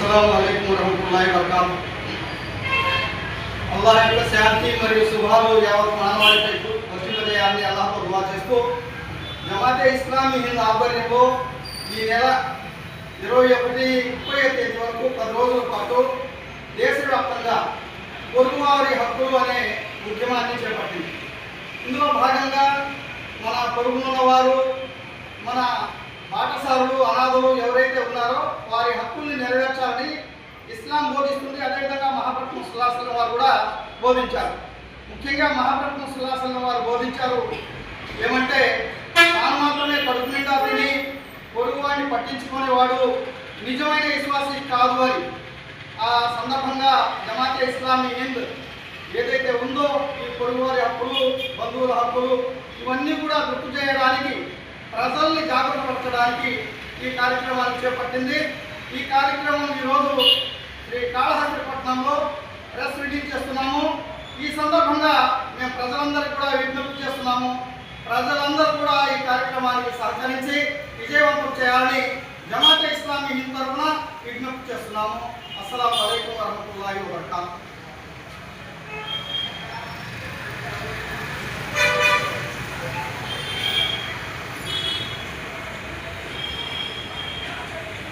అస్సలం అయికు వరహతుల్లాహి వరకాతు అల్లాహ్ యొక్క శాంతి మరియు శుభాలు యావత్ మానవాళిపై వర్తింపజేయాలని అల్లాహ్తో దువా చేస్తూ జమాతే ఇస్లామీ హింద్ ఆధ్వర్యంలో ఈ నెల ఇరవై ఒకటి ముప్పై తేదీ వరకు పది రోజుల పాటు దేశవ్యాప్తంగా పొరుగువారి హక్కులు అనే ఉద్యమాన్ని చేపట్టింది. ఇందులో భాగంగా మన పొరుగున్న వారు మన పాఠశాలలు అనాథలు ఉన్నారో వారి హక్కుల్ని నెరవేర్చాలని ఇస్లాం బోధిస్తుంది. అదేవిధంగా మహాప్రభు సుల్లాసన వారు కూడా బోధించారు. ముఖ్యంగా మహాప్రభు సుల్లాసన వారు బోధించారు ఏమంటే తాను మాత్రమే కడుపు నిండా తిని పొరుగు వాడిని పట్టించుకునేవాడు నిజమైన విశ్వాసి కాదు అని. ఆ సందర్భంగా జమాతే ఇస్లామీ హింద్ ఏదైతే ఉందో ఈ పొరుగువారి హక్కులు బంధువుల హక్కులు ఇవన్నీ కూడా గుర్తు చేయడానికి ప్రజల్ని జాగ్రత్తపరచడానికి ఈ కార్యక్రమాన్ని చేపట్టింది. ఈ కార్యక్రమం ఈరోజు శ్రీ కాళహస్తిపట్నంలో ప్రెస్ రిలీజ్ చేస్తున్నాము. ఈ సందర్భంగా మేము ప్రజలందరికీ కూడా విజ్ఞప్తి చేస్తున్నాము. ప్రజలందరూ కూడా ఈ కార్యక్రమానికి సహకరించి విజయవంతం చేయాలని జమాత ఇస్లామీ హింద్ తరఫున విజ్ఞప్తి చేస్తున్నాము. అస్సలం అయికం వరహమూల